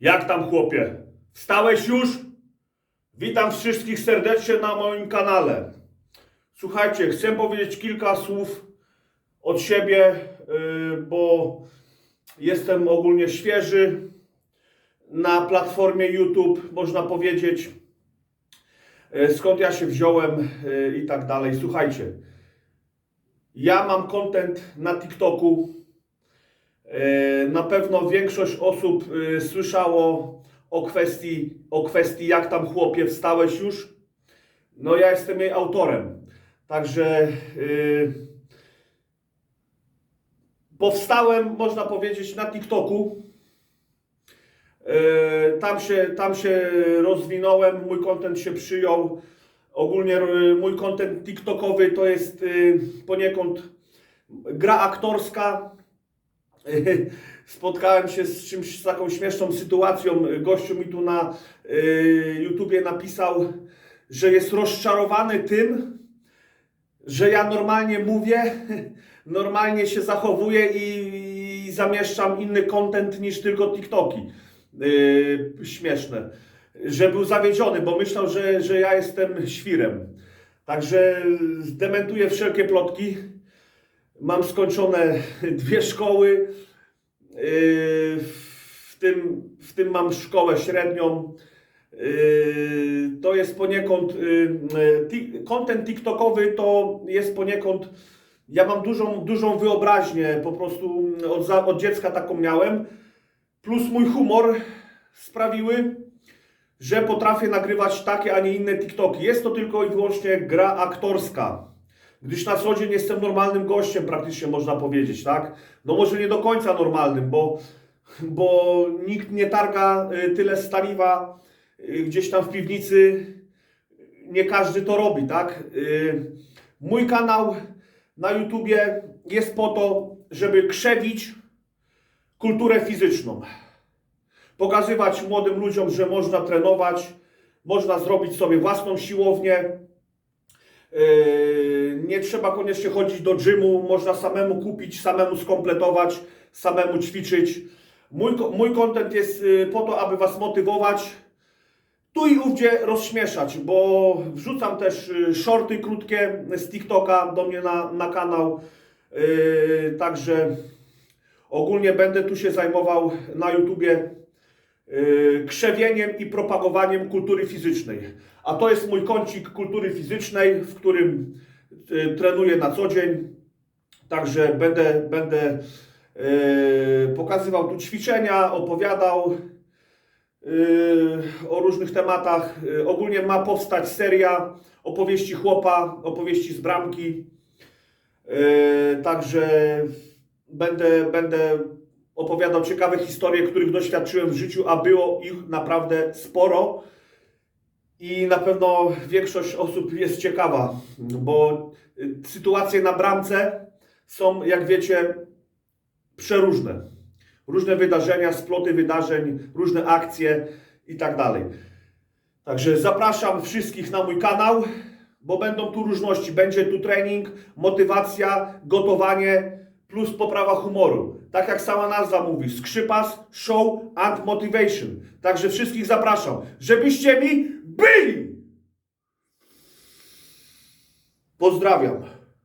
Jak tam chłopie? Wstałeś już? Witam wszystkich serdecznie na moim kanale. Słuchajcie, chcę powiedzieć kilka słów od siebie, yy, bo jestem ogólnie świeży na platformie YouTube, można powiedzieć. Yy, Skąd ja się wziąłem yy, i tak dalej. Słuchajcie, ja mam content na TikToku. E, Na pewno większość osób e, słyszało o kwestii, o kwestii jak tam chłopie wstałeś już. No ja jestem jej autorem. Także e, powstałem, można powiedzieć, na TikToku. Tam się, tam się rozwinąłem, mój content się przyjął. Ogólnie mój content TikTokowy to jest poniekąd gra aktorska. Spotkałem się z czymś, z taką śmieszną sytuacją. Gościu mi tu na y, YouTubie napisał, że jest rozczarowany tym, że ja normalnie mówię, normalnie się zachowuję i, zamieszczam inny content niż tylko TikToki. Yy, śmieszne. Że był zawiedziony, bo myślał, że, że ja jestem świrem. Także dementuję wszelkie plotki. Mam skończone dwie szkoły. Yy, W tym, w tym mam szkołę średnią. Yy, To jest poniekąd. yy, ti- Content TikTokowy to jest poniekąd. Ja mam dużą, dużą wyobraźnię, po prostu od, od dziecka taką miałem. Plus mój humor sprawiły, że potrafię nagrywać takie, a nie inne TikToki. Jest to tylko i wyłącznie gra aktorska gdyż na co dzień jestem normalnym gościem, praktycznie można powiedzieć, tak? No może nie do końca normalnym, bo, bo nikt nie targa y, tyle staliwa y, gdzieś tam w piwnicy, nie każdy to robi, tak? Y, Mój kanał na YouTubie jest po to, żeby krzewić kulturę fizyczną. Pokazywać młodym ludziom, że można trenować, można zrobić sobie własną siłownię, Nie trzeba koniecznie chodzić do gymu, można samemu kupić, samemu skompletować, samemu ćwiczyć. Mój, mój content jest yy, po to, aby Was motywować, tu i ówdzie rozśmieszać, bo wrzucam też yy, shorty krótkie z TikToka do mnie na, na kanał. Yy, Także ogólnie będę tu się zajmował na YouTubie yy, krzewieniem i propagowaniem kultury fizycznej. A to jest mój kącik kultury fizycznej, w którym yy, trenuję na co dzień. Także będę, będę yy, pokazywał tu ćwiczenia, opowiadał o różnych tematach. Ogólnie ma powstać seria opowieści chłopa, opowieści z bramki. Także będę, będę opowiadał ciekawe historie, których doświadczyłem w życiu, a było ich naprawdę sporo. I na pewno większość osób jest ciekawa, bo y, sytuacje na bramce są, jak wiecie, przeróżne. Różne wydarzenia, sploty wydarzeń, różne akcje i tak dalej. Także zapraszam wszystkich na mój kanał, bo będą tu różności. Będzie tu trening, motywacja, gotowanie plus poprawa humoru. Tak jak sama nazwa mówi, skrzypas, show and motivation. Także wszystkich zapraszam, żebyście mi byli! Pozdrawiam.